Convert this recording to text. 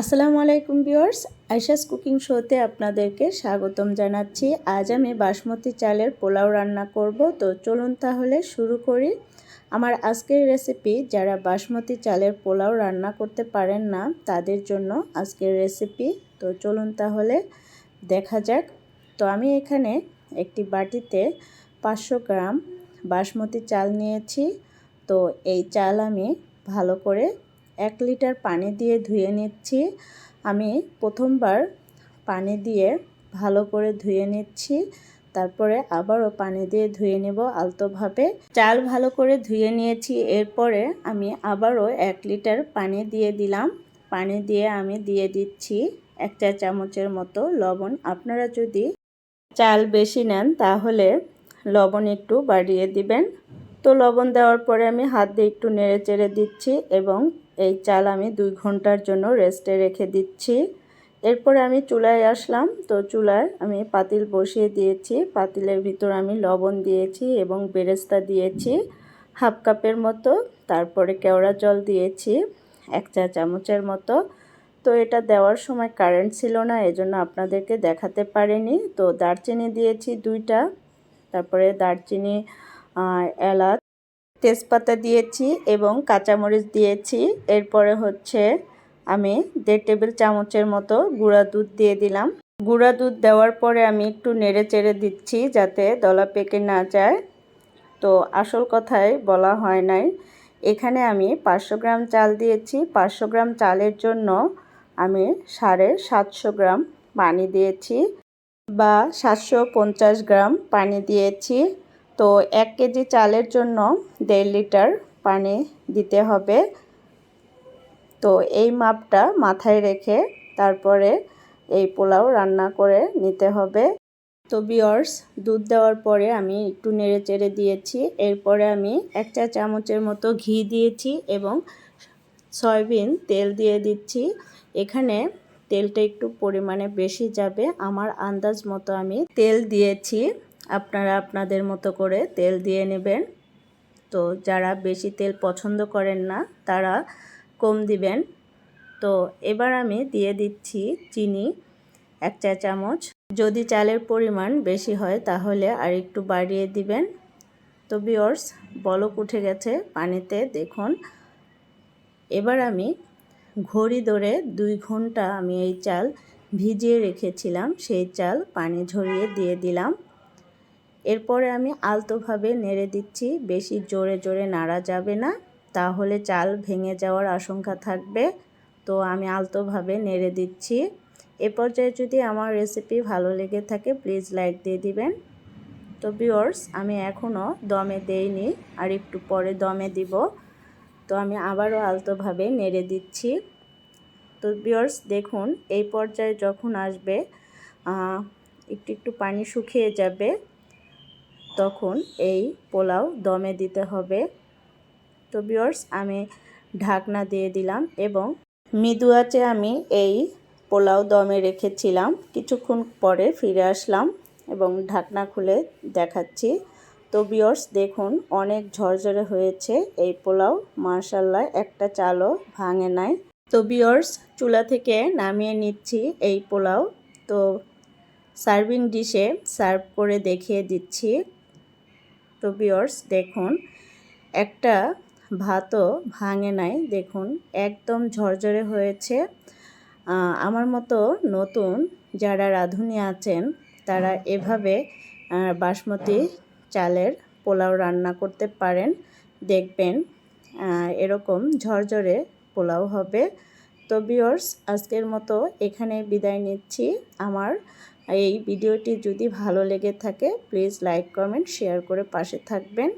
আসসালামু আলাইকুম viewers আইসাস cooking শোতে আপনাদেরকে স্বাগতম জানাচ্ছি। আজ আমি বাসমতি চালের পোলাও রান্না করব। তো চলুন তাহলে শুরু করি। আমার আজকের রেসিপি যারা বাসমতি চালের পোলাও রান্না করতে পারেন না, তাদের জন্য আজকের রেসিপি তো চলুন তাহলে দেখা যাক। তো আমি এখানে একটি বাটিতে পাঁচশো গ্রাম বাসমতি চাল নিয়েছি। তো এই চাল আমি ভালো করে এক লিটার পানি দিয়ে ধুয়ে নিচ্ছি। আমি প্রথমবার পানি দিয়ে ভালো করে ধুয়ে নিচ্ছি। তারপরে আবারও পানি দিয়ে ধুয়ে নেব আলতোভাবে। চাল ভালো করে ধুয়ে নিয়েছি। এরপরে আমি আবারও এক লিটার পানি দিয়ে দিলাম। পানি দিয়ে আমি দিয়ে দিচ্ছি এক চা চামচের মতো লবণ। আপনারা যদি চাল বেশি নেন তাহলে লবণ একটু বাড়িয়ে দিবেন। তো লবণ দেওয়ার পরে আমি হাত দিয়ে একটু নেড়ে চেড়ে দিচ্ছি এবং এই চাল আমি দুই ঘণ্টার জন্য রেস্টে রেখে দিচ্ছি। এরপরে আমি চুলায় আসলাম, তো চুলায় আমি পাতিল বসিয়ে দিয়েছি। পাতিলের ভিতর আমি লবণ দিয়েছি এবং বেরেস্তা দিয়েছি, হাফ কাপের মতো। তারপরে কেওড়া জল দিয়েছি, এক চা চামচের মতো। তো এটা দেওয়ার সময় কারেন্ট ছিল না, এজন্য আপনাদেরকে দেখাতে পারিনি। তো দারচিনি দিয়েছি দুইটা, তারপরে দারচিনি এলাচ, তেজপাতা দিয়েছি এবং কাঁচামরিচ দিয়েছি। এরপরে হচ্ছে আমি দেড় টেবিল চামচের মতো গুঁড়া দুধ দিয়ে দিলাম। গুঁড়া দুধ দেওয়ার পরে আমি একটু নেড়ে চেড়ে দিচ্ছি যাতে দলা পেকে না যায়। তো আসল কথাই বলা হয় নাই। এখানে আমি পাঁচশো গ্রাম চাল দিয়েছি। পাঁচশো গ্রাম চালের জন্য আমি সাড়ে সাতশো গ্রাম পানি দিয়েছি বা সাতশো পঞ্চাশ গ্রাম পানি দিয়েছি। তো এক কেজি চালের জন্য দেড় লিটার পানি দিতে হবে। তো এই মাপটা মাথায় রেখে তারপরে এই পোলাও রান্না করে নিতে হবে। তো বিয়র্স দুধ দেওয়ার পরে আমি একটু নেড়ে চেড়ে দিয়েছি। এরপরে আমি এক চা চামচের মতো ঘি দিয়েছি এবং সয়াবিন তেল দিয়ে দিচ্ছি। এখানে তেলটা একটু পরিমাণে বেশি যাবে। আমার আন্দাজ মতো আমি তেল দিয়েছি। আপনারা আপনাদের মতো করে তেল দিয়ে নেবেন। তো যারা বেশি তেল পছন্দ করেন না, তারা কম দিবেন। তো এবার আমি দিয়ে দিচ্ছি চিনি, এক চা চামচ। যদি চালের পরিমাণ বেশি হয়, তাহলে আর একটু বাড়িয়ে দিবেন। তো বিয়র্স বলক উঠে গেছে পানিতে, দেখুন। এবার আমি ঘড়ি ধরে দুই ঘণ্টা আমি এই চাল ভিজিয়ে রেখেছিলাম। সেই চাল পানি ঝরিয়ে দিয়ে দিলাম। এরপরে আমি আলতোভাবে নেড়ে দিচ্ছি, বেশি জোরে জোরে নাড়া যাবে না, তাহলে চাল ভেঙে যাওয়ার আশঙ্কা থাকবে। তো আমি আলতোভাবে নেড়ে দিচ্ছি। এ পর্যায়ে যদি আমার রেসিপি ভালো লেগে থাকে প্লিজ লাইক দিয়ে দিবেন। তো বিওর্স আমি এখনও দমে দেইনি, আর একটু পরে দমে দিব। তো আমি আবারও আলতোভাবে নেড়ে দিচ্ছি। তো বিওর্স দেখুন, এই পর্যায়ে যখন আসবে একটু একটু পানি শুকিয়ে যাবে তখন এই পোলাও দমে দিতে হবে। তো বিয়র্স আমি ঢাকনা দিয়ে দিলাম এবং মৃদু আঁচে আমি এই পোলাও দমে রেখেছিলাম। কিছুক্ষণ পরে ফিরে আসলাম এবং ঢাকনা খুলে দেখাচ্ছি। তো বিয়র্স দেখুন, অনেক ঝরঝরে হয়েছে এই পোলাও। মার্শাল্লাহ একটা চালও ভাঙে নাই। তো বিয়র্স চুলা থেকে নামিয়ে নিচ্ছি এই পোলাও। তো সার্ভিং ডিশে সার্ভ করে দেখিয়ে দিচ্ছি। তো বিয়র্স দেখুন, একটা ভাতও ভাঙে নাই। দেখুন, একদম ঝরঝরে হয়েছে। আমার মতো নতুন যারা রাঁধুনি আছেন, তারা এভাবে বাসমতি চালের পোলাও রান্না করতে পারেন, দেখবেন এরকম ঝরঝরে পোলাও হবে। তো বিয়র্স আজকের মতো এখানে বিদায় নিচ্ছি। আমার এই ভিডিওটি যদি ভালো লেগে থাকে প্লিজ লাইক কমেন্ট শেয়ার করে পাশে থাকবেন।